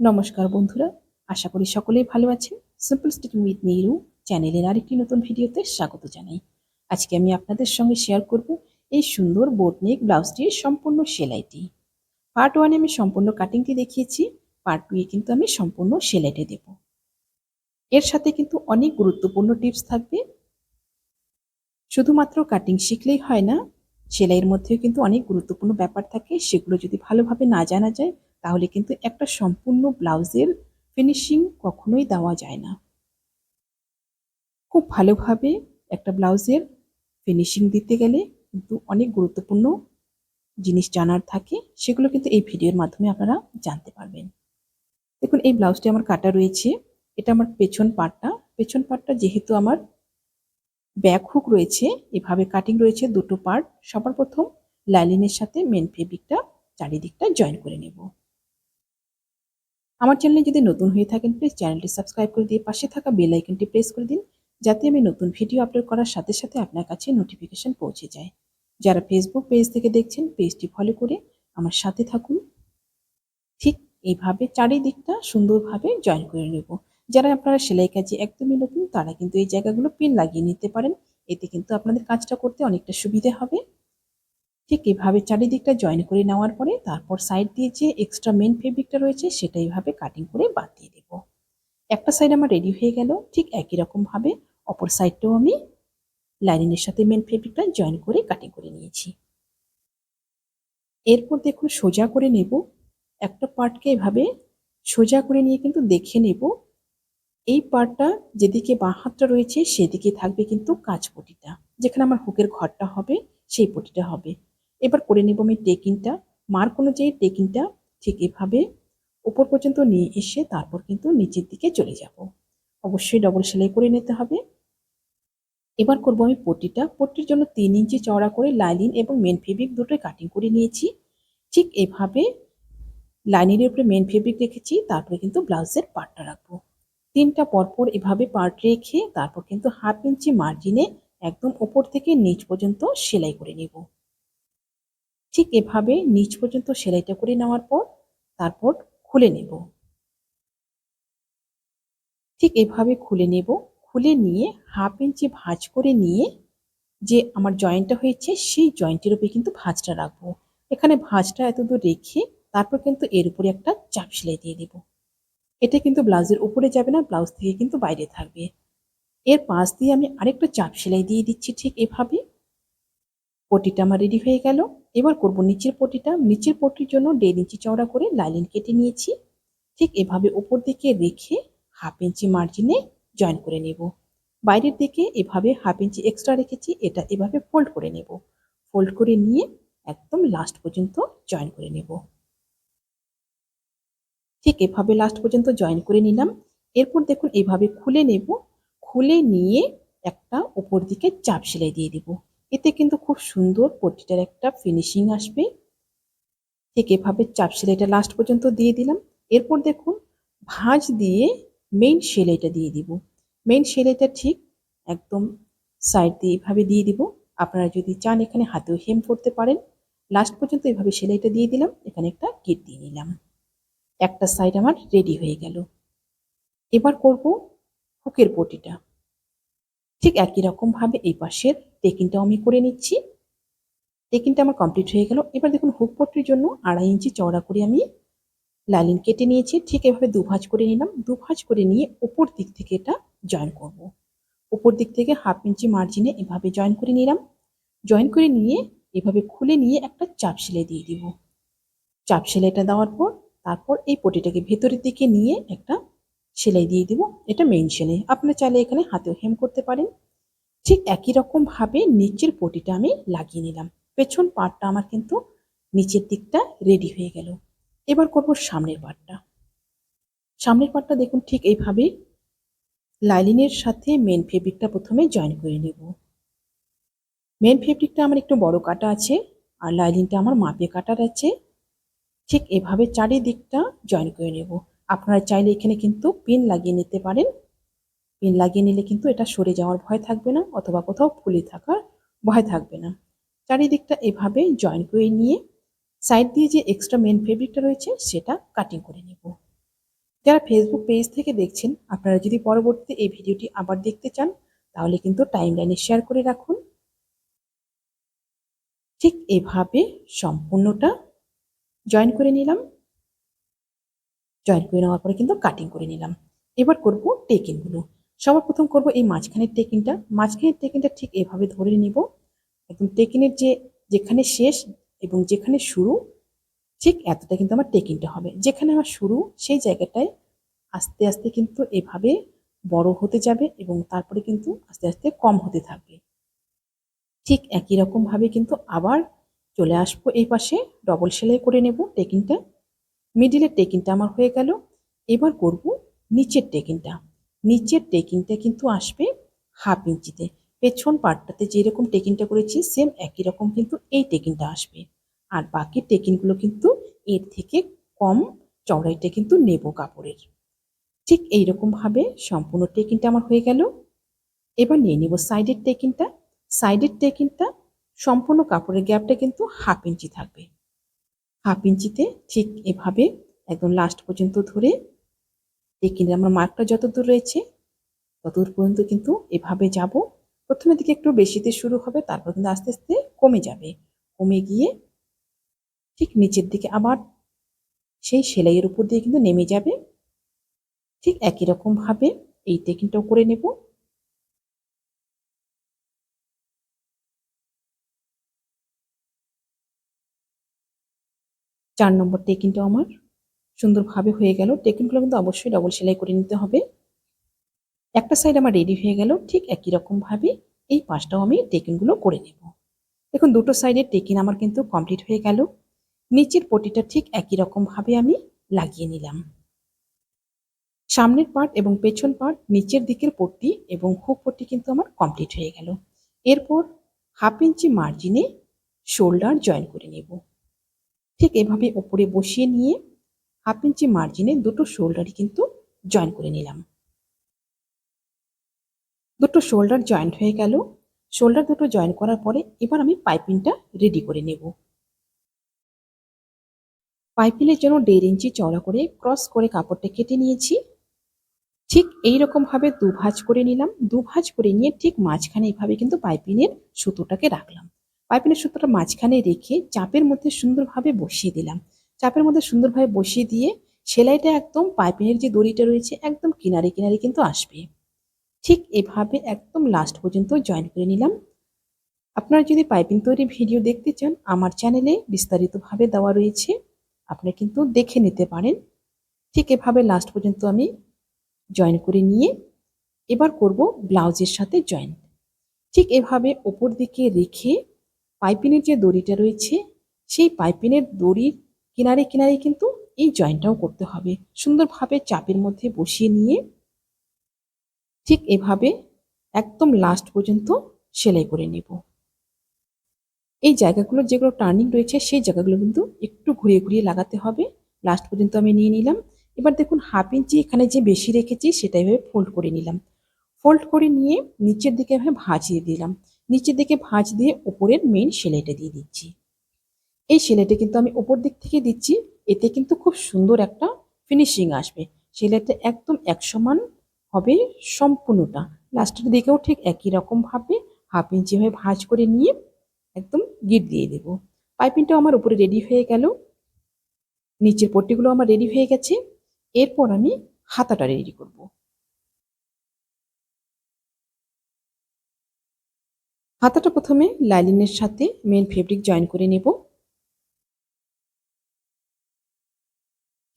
নমস্কার বন্ধুরা, আশা করি সকলেই ভালো আছেন। সিম্পল স্টিচিং উইথ নিরু চ্যানেলের আরেকটি নতুন ভিডিওতে স্বাগত জানাই। আজকে আমি আপনাদের সঙ্গে শেয়ার করব এই সুন্দর বোটনেক ব্লাউজটির সম্পূর্ণ সেলাইটি। পার্ট ওয়ানে আমি সম্পূর্ণ কাটিংটি দেখিয়েছি পার্ট টুয়ে কিন্তু আমি সম্পূর্ণ সেলাইটি দেব। এর সাথে কিন্তু অনেক গুরুত্বপূর্ণ টিপস থাকবে। শুধুমাত্র কাটিং শিখলেই হয় না, সেলাইয়ের মধ্যেও কিন্তু অনেক গুরুত্বপূর্ণ ব্যাপার থাকে, সেগুলো যদি ভালোভাবে না জানা যায় তাহলে কিন্তু একটা সম্পূর্ণ ব্লাউজের ফিনিশিং কখনোই দেওয়া যায় না। খুব ভালোভাবে একটা ব্লাউজের ফিনিশিং দিতে গেলে কিন্তু অনেক গুরুত্বপূর্ণ জিনিস জানার থাকে, সেগুলো কিন্তু এই ভিডিওর মাধ্যমে আপনারা জানতে পারবেন। দেখুন, এই ব্লাউজটি আমার কাটা রয়েছে। এটা আমার পেছন পাটটা। পেছন পাটটা যেহেতু আমার ব্যাক হুক রয়েছে, এভাবে কাটিং রয়েছে দুটো পার্ট সবার প্রথম লাইলিনের সাথে মেন ফেব্রিকটা চারিদিকটা জয়েন করে নেব। আমার চ্যানেলে যদি নতুন হয়ে থাকেন প্লিজ চ্যানেলটি সাবস্ক্রাইব করে দিয়ে পাশে থাকা বেল আইকনটি প্রেস করে দিন, যাতে আমি নতুন ভিডিও আপলোড করার সাথে সাথে আপনার কাছে নোটিফিকেশন পৌঁছে যায়। যারা ফেসবুক পেজ থেকে দেখছেন পেজটি ফলো করে আমার সাথে থাকুন। ঠিক এইভাবে চারিদিকটা সুন্দরভাবে জয়েন করে নেব। যারা আপনারা সেলাই কাজে একদমই নতুন, তারা কিন্তু এই জায়গাগুলো পিন লাগিয়ে নিতে পারেন। এতে কিন্তু আপনাদের কাজটা করতে অনেকটা সুবিধে হবে। ঠিক এভাবে চারিদিকটা জয়েন করে নেওয়ার পরে তারপর সাইড দিয়ে যে এক্সট্রা মেন ফেব্রিকটা রয়েছে সেটা এইভাবে কাটিং করে বাদ দিয়ে দেব। একটা সাইড আমার রেডি হয়ে গেল, ঠিক একই রকমভাবে অপর সাইডটাও আমি লাইনিংয়ের সাথে মেন ফেব্রিকটা জয়েন করে কাটিং করে নিয়েছি। এরপর দেখুন সোজা করে নেব, একটা পার্টকে এভাবে সোজা করে নিয়ে কিন্তু দেখে নেব। এই পার্টটা যেদিকে বাঁ হাতটা রয়েছে সেদিকে থাকবে কিন্তু কাজ পটিটা যেখানে আমার হুকের ঘরটা হবে, সেই পটিটা হবে। এবার করে নেব আমি টেকিংটা মার্ক অনুযায়ী টেকিংটা ঠিক এভাবে উপর পর্যন্ত নিয়ে এসে তারপর কিন্তু নিচের দিকে চলে যাব। অবশ্যই ডবল সেলাই করে নিতে হবে। এবার করব আমি পট্টিটা। পট্টির জন্য তিন ইঞ্চি চওড়া করে লাইনিং এবং মেন ফেব্রিক দুটোই কাটিং করে নিয়েছি। ঠিক এভাবে লাইনিংয়ের উপরে মেন ফেব্রিক রেখেছি, তারপরে কিন্তু ব্লাউজের পার্টটা রাখব। তিনটা পরপর এভাবে পার্ট রেখে তারপর কিন্তু হাফ ইঞ্চি মার্জিনে একদম ওপর থেকে নিচ পর্যন্ত সেলাই করে নেব। ঠিক এভাবে নিচ পর্যন্ত সেলাইটা করে নেওয়ার পর তারপর খুলে নেব। ঠিক এভাবে খুলে নেব। খুলে নিয়ে হাফ ইঞ্চি ভাঁজ করে নিয়ে যে আমার জয়েন্টটা হয়েছে সেই জয়েন্টের উপরে কিন্তু ভাঁজটা রাখব। এখানে ভাঁজটা এতদূর রেখে তারপর কিন্তু এর উপরে একটা চাপ সেলাই দিয়ে দেব। এটা কিন্তু ব্লাউজের উপরে যাবে না, ব্লাউজ থেকে কিন্তু বাইরে থাকবে। এর পাশ দিয়ে আমি আরেকটা চাপ সেলাই দিয়ে দিচ্ছি ঠিক এভাবে। পটিটা আমার রেডি হয়ে গেল। এবার করব নিচের পটিটা। নিচের পটির জন্য দেড় ইঞ্চি চওড়া করে লাইলিন কেটে নিয়েছি। ঠিক এভাবে ওপর দিকে রেখে হাফ ইঞ্চি মার্জিনে জয়েন করে নেব। বাইরের দিকে এভাবে হাফ ইঞ্চি এক্সট্রা রেখেছি, এটা এভাবে ফোল্ড করে নেব। ফোল্ড করে নিয়ে একদম লাস্ট পর্যন্ত জয়েন করে নেব। ঠিক এভাবে লাস্ট পর্যন্ত জয়েন করে নিলাম। এরপর দেখুন এভাবে খুলে নেব। খুলে নিয়ে একটা উপর দিকে চাপ সেলাই দিয়ে দেব। এতে কিন্তু খুব সুন্দর পটিটার একটা ফিনিশিং আসবে। ঠিক এভাবে চাপ সেলাইটা লাস্ট পর্যন্ত দিয়ে দিলাম। এরপর দেখুন, ভাঁজ দিয়ে মেইন সেলাইটা দিয়ে দিব। মেইন সেলাইটা ঠিক একদম সাইড দিয়ে এভাবে দিয়ে দিব। আপনারা যদি চান এখানে হাতেও হেম করতে পারেন। লাস্ট পর্যন্ত এভাবে সেলাইটা দিয়ে দিলাম। এখানে একটা গিট দিয়ে নিলাম। একটা সাইড আমার রেডি হয়ে গেল। এবার করব হুকের পটিটা। ঠিক একই রকমভাবে এই পাশের টেকিংটাও আমি করে নিচ্ছি। টেকিংটা আমার কমপ্লিট হয়ে গেল। এবার দেখুন হুক পট্টির জন্য আড়াই ইঞ্চি চওড়া করে আমি লাইলিন কেটে নিয়েছি। ঠিক এভাবে দুভাজ করে নিলাম। দুভাজ করে নিয়ে উপর দিক থেকে এটা জয়েন করব। উপর দিক থেকে হাফ ইঞ্চি মার্জিনে এভাবে জয়েন করে নিলাম। জয়েন করে নিয়ে এভাবে খুলে নিয়ে একটা চাপ সেলাই দিয়ে দিব। চাপ সেলাইটা দেওয়ার পর তারপর এই পটিটাকে ভেতরের দিকে নিয়ে একটা সেলাই দিয়ে দিব। এটা মেইন সেলাই। আপনারা চাইলে এখানে হাতেও হেম করতে পারেন। ঠিক একই রকম ভাবে নিচের পটিটা আমি লাগিয়ে নিলাম। পেছন পার্টটা আমার কিন্তু নিচের দিকটা রেডি হয়ে গেল। এবার করব সামনের পাটটা। সামনের পার্টটা দেখুন ঠিক এইভাবে লাইলিনের সাথে মেন ফেব্রিকটা প্রথমে জয়েন করে নেব। মেন ফেব্রিকটা আমার একটু বড় কাটা আছে আর লাইলিনটা আমার মাপে কাটার আছে। ঠিক এভাবে চারিদিকটা জয়েন করে নেব। আপনারা চাইলে এখানে কিন্তু পিন লাগিয়ে নিতে পারেন। পিন লাগিয়ে নিলে কিন্তু এটা সরে যাওয়ার ভয় থাকবে না অথবা কোথাও ফুলে থাকার ভয় থাকবে না। চারিদিকটা এভাবে জয়েন করে নিয়ে সাইড দিয়ে যে এক্সট্রা মেন ফেব্রিকটা রয়েছে সেটা কাটিং করে নেব। যারা ফেসবুক পেজ থেকে দেখছেন, আপনারা যদি পরবর্তীতে এই ভিডিওটি আবার দেখতে চান, তাহলে কিন্তু টাইম লাইনে শেয়ার করে রাখুন। ঠিক এভাবে সম্পূর্ণটা জয়েন করে নিলাম। জয়েন করে নেওয়ার পরে কিন্তু কাটিং করে নিলাম। এবার করব টেকিংগুলো সবার প্রথম করব এই মাঝখানের টেকিংটা মাঝখানের টেকিংটা ঠিক এভাবে ধরে নিব। একদম টেকিংয়ের যে, যেখানে শেষ এবং যেখানে শুরু, ঠিক এতটা কিন্তু আমার টেকিংটা হবে। যেখানে আমার শুরু, সেই জায়গাটায় আস্তে আস্তে কিন্তু এভাবে বড় হতে যাবে এবং তারপরে কিন্তু আস্তে আস্তে কম হতে থাকবে। ঠিক একই রকমভাবে কিন্তু আবার চলে আসব এই পাশে। ডবল সেলাই করে নেব টেকিংটা মিডিলের টেকিংটা আমার হয়ে গেল। এবার করব নিচের টেকিংটা নিচের টেকিংটা কিন্তু আসবে হাফ ইঞ্চিতে। পেছন পার্টটাতে যেরকম টেকিংটা করেছি সেম একই রকম কিন্তু এই টেকিংটা আসবে। আর বাকি টেকিংগুলো কিন্তু এর থেকে কম চওড়াইটা কিন্তু নেব কাপড়ের। ঠিক এইরকমভাবে সম্পূর্ণ টেকিংটা আমার হয়ে গেল। এবার নিয়ে নিব সাইডের টেকিংটা সাইডের টেকিংটা সম্পূর্ণ কাপড়ের গ্যাপটা কিন্তু হাফ ইঞ্চি থাকবে। হাফ ইঞ্চিতে ঠিক এভাবে একদম লাস্ট পর্যন্ত ধরে টেকিংয়ের আমার মার্কটা যত দূর রয়েছে ততদূর পর্যন্ত কিন্তু এভাবে যাব। প্রথমের দিকে একটু বেশিতে শুরু হবে, তারপর কিন্তু আস্তে আস্তে কমে যাবে। কমে গিয়ে ঠিক নিচের দিকে আবার সেই সেলাইয়ের উপর দিয়ে কিন্তু নেমে যাবে। ঠিক একই রকমভাবে এই টেকিংটাও করে নেব। চার নম্বর টেকিংটাও আমার সুন্দরভাবে হয়ে গেল। টেকিংগুলো কিন্তু অবশ্যই ডবল সেলাই করে নিতে হবে। একটা সাইড আমার রেডি হয়ে গেল, ঠিক একই রকমভাবে এই পাশটাও আমি টেকিংগুলো করে নেব। দেখুন, দুটো সাইডের টেকিং আমার কিন্তু কমপ্লিট হয়ে গেল। নিচের পটিটা ঠিক একই রকমভাবে আমি লাগিয়ে নিলাম। সামনের পার্ট এবং পেছন পার্ট নিচের দিকের পট্টি এবং হুক পট্টি কিন্তু আমার কমপ্লিট হয়ে গেল। এরপর হাফ ইঞ্চি মার্জিনে শোল্ডার জয়েন করে নেব। ঠিক এভাবে ওপরে বসিয়ে নিয়ে হাফ ইঞ্চি মার্জিনে দুটো শোল্ডারই কিন্তু জয়েন করে নিলাম। দুটো শোল্ডার জয়েন্ট হয়ে গেল। শোল্ডার দুটো জয়েন করার পরে এবার আমি পাইপিংটা রেডি করে নেব। পাইপিংয়ের জন্য দেড় ইঞ্চি চওড়া করে ক্রস করে কাপড়টা কেটে নিয়েছি। ঠিক এই রকমভাবে দু ভাঁজ করে নিলাম। দু ভাঁজ করে নিয়ে ঠিক মাঝখানে এইভাবে কিন্তু পাইপিংয়ের সুতোটাকে রাখলাম। পাইপিনের সুতোটা মাঝখানে রেখে চাপের মধ্যে সুন্দরভাবে বসিয়ে দিলাম। চাপের মধ্যে সুন্দরভাবে বসিয়ে দিয়ে সেলাইটা একদম পাইপিনের যে দড়িটা রয়েছে একদম কিনারে কিনারে কিন্তু আসবে। ঠিক এভাবে একদম লাস্ট পর্যন্ত জয়েন করে নিলাম। আপনারা যদি পাইপিং তৈরি ভিডিও দেখতে চান, আমার চ্যানেলে বিস্তারিতভাবে দেওয়া রয়েছে। আপনারা কিন্তু দেখে নিতে পারেন। ঠিক এভাবে লাস্ট পর্যন্ত আমি জয়েন করে নিয়ে এবার করব ব্লাউজের সাথে জয়েন ঠিক এভাবে ওপর দিকে রেখে পাইপিনের যে দড়িটা রয়েছে, সেই পাইপিনের দড়ির কিনারে কিনারে কিন্তু এই জয়েন্টটাও করতে হবে। সুন্দরভাবে চাপের মধ্যে বসিয়ে নিয়ে ঠিক এভাবে একদম লাস্ট পর্যন্ত সেলাই করে নেব। এই জায়গাগুলো যেগুলো টার্নিং রয়েছে, সেই জায়গাগুলো কিন্তু একটু ঘুরিয়ে ঘুরিয়ে লাগাতে হবে। লাস্ট পর্যন্ত আমি নিয়ে নিলাম। এবার দেখুন হাফ ইঞ্চি এখানে যে বেশি রেখেছি, সেটা এভাবে ফোল্ড করে নিলাম। ফোল্ড করে নিয়ে নিচের দিকে এভাবে ভাঁজ দিয়ে দিলাম। নিচের দিকে ভাঁজ দিয়ে ওপরের মেন সেলাইটা দিয়ে দিচ্ছি। এই সেলাইটা কিন্তু আমি ওপর দিক থেকে দিচ্ছি, এতে কিন্তু খুব সুন্দর একটা ফিনিশিং আসবে। সেলাইটা একদম এক সমান হবে সম্পূর্ণটা। লাস্টের দিকেও ঠিক একই রকমভাবে হাফ ইঞ্চি হয়ে ভাঁজ করে নিয়ে একদম গিট দিয়ে দেব। পাইপিংটাও আমার উপরে রেডি হয়ে গেল। নিচের পট্টিগুলো আমার রেডি হয়ে গেছে। এরপর আমি হাতাটা রেডি করব। হাতাটা প্রথমে লাইলিনের সাথে মেন ফেব্রিক জয়েন করে নেব।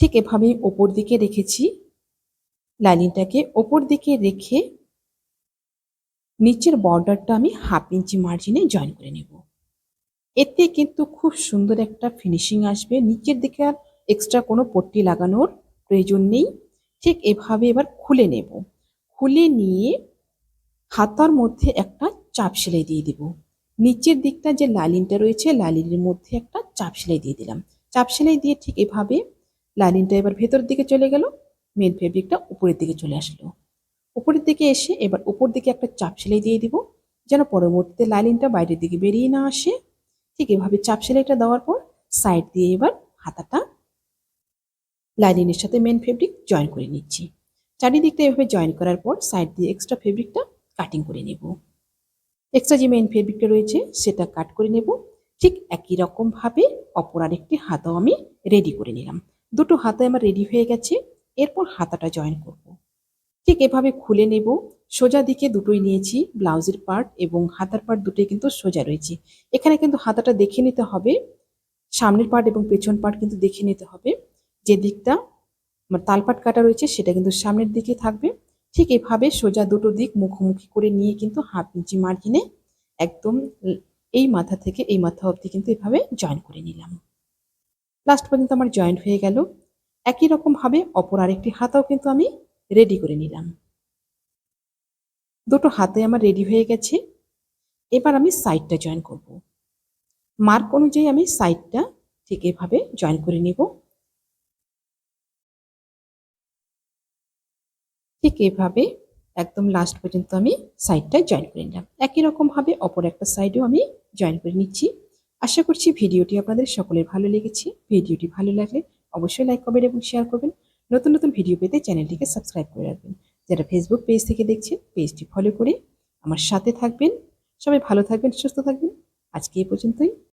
ঠিক এভাবেই ওপর দিকে রেখেছি। লাইনিংটাকে ওপর দিকে রেখে নিচের বর্ডারটা আমি হাফ ইঞ্চি মার্জিনে জয়েন করে নেব। এতে কিন্তু খুব সুন্দর একটা ফিনিশিং আসবে। নিচের দিকে আর এক্সট্রা কোনো পট্টি লাগানোর প্রয়োজন নেই। ঠিক এভাবে এবার খুলে নেব। খুলে নিয়ে হাতার মধ্যে একটা চাপ সেলাই দিয়ে দেব। নিচের দিকটা যে লাইলিনটা রয়েছে লালিনের মধ্যে একটা চাপ সেলাই দিয়ে দিলাম। চাপ সেলাই দিয়ে ঠিক এভাবে লাইলিনটা এবার ভেতরের দিকে চলে গেল মেন ফেব্রিকটা উপরের দিকে চলে আসলো। উপরের দিকে এসে এবার উপর দিকে একটা চাপ সেলাই দিয়ে দিব, যেন পরবর্তীতে লাইলিনটা বাইরের দিকে বেরিয়ে না আসে। ঠিক এভাবে চাপ সেলাইটা দেওয়ার পর সাইড দিয়ে এবার হাতাটা লাইনিংয়ের সাথে মেন ফেব্রিক জয়েন করে নিচ্ছি। চারিদিকটা এভাবে জয়েন করার পর সাইড দিয়ে এক্সট্রা ফেব্রিকটা কাটিং করে নেব। এক্সট্রা যে মেন ফেব্রিকটা রয়েছে, সেটা কাট করে নেব। ঠিক একই রকমভাবে অপর আরেকটি হাতাও আমি রেডি করে নিলাম। দুটো হাতা আমার রেডি হয়ে গেছে, এরপর হাতাটা জয়েন করব। ঠিক এভাবে খুলে নেব। সোজা দিকে দুটোই নিয়েছি ব্লাউজের পার্ট এবং হাতার পার্ট দুটোই কিন্তু সোজা রয়েছে। এখানে কিন্তু হাতাটা দেখে নিতে হবে, সামনের পার্ট এবং পেছন পার্ট কিন্তু দেখে নিতে হবে। যে দিকটা আমার তালপাট কাটা রয়েছে, সেটা কিন্তু সামনের দিকে থাকবে। ঠিক এভাবে সোজা দুটো দিক মুখোমুখি করে নিয়ে কিন্তু হাফ ইঞ্চি মার্জিনে একদম এই মাথা থেকে এই মাথা অবধি কিন্তু এভাবে জয়েন করে নিলাম। লাস্ট পর্যন্ত আমার জয়েন্ট হয়ে গেল। একই রকম ভাবে অপর আরেকটি হাতাও কিন্তু আমি রেডি করে নিলাম। দুটো হাতে আমার রেডি হয়ে গেছে। এবার আমি সাইডটা জয়েন করব। মার্ক অনুযায়ী আমি সাইডটা ঠিক এভাবে জয়েন করে নেব। ঠিক এভাবে একদম লাস্ট পর্যন্ত আমি সাইডটা জয়েন করে নিলাম। একই রকমভাবে অপর একটা সাইডেও আমি জয়েন করে নিচ্ছি। আশা করছি ভিডিওটি আপনাদের সকলের ভালো লেগেছে। ভিডিওটি ভালো লাগলে অবশ্যই লাইক কমেন্ট এবং শেয়ার করবেন। নতুন নতুন ভিডিও পেতে চ্যানেলটিকে সাবস্ক্রাইব করে রাখবেন। যারা ফেসবুক পেজ থেকে দেখছেন পেজটি ফলো করে আমার সাথে থাকবেন। সবাই ভালো থাকবেন, সুস্থ থাকবেন। আজকে এই পর্যন্তই।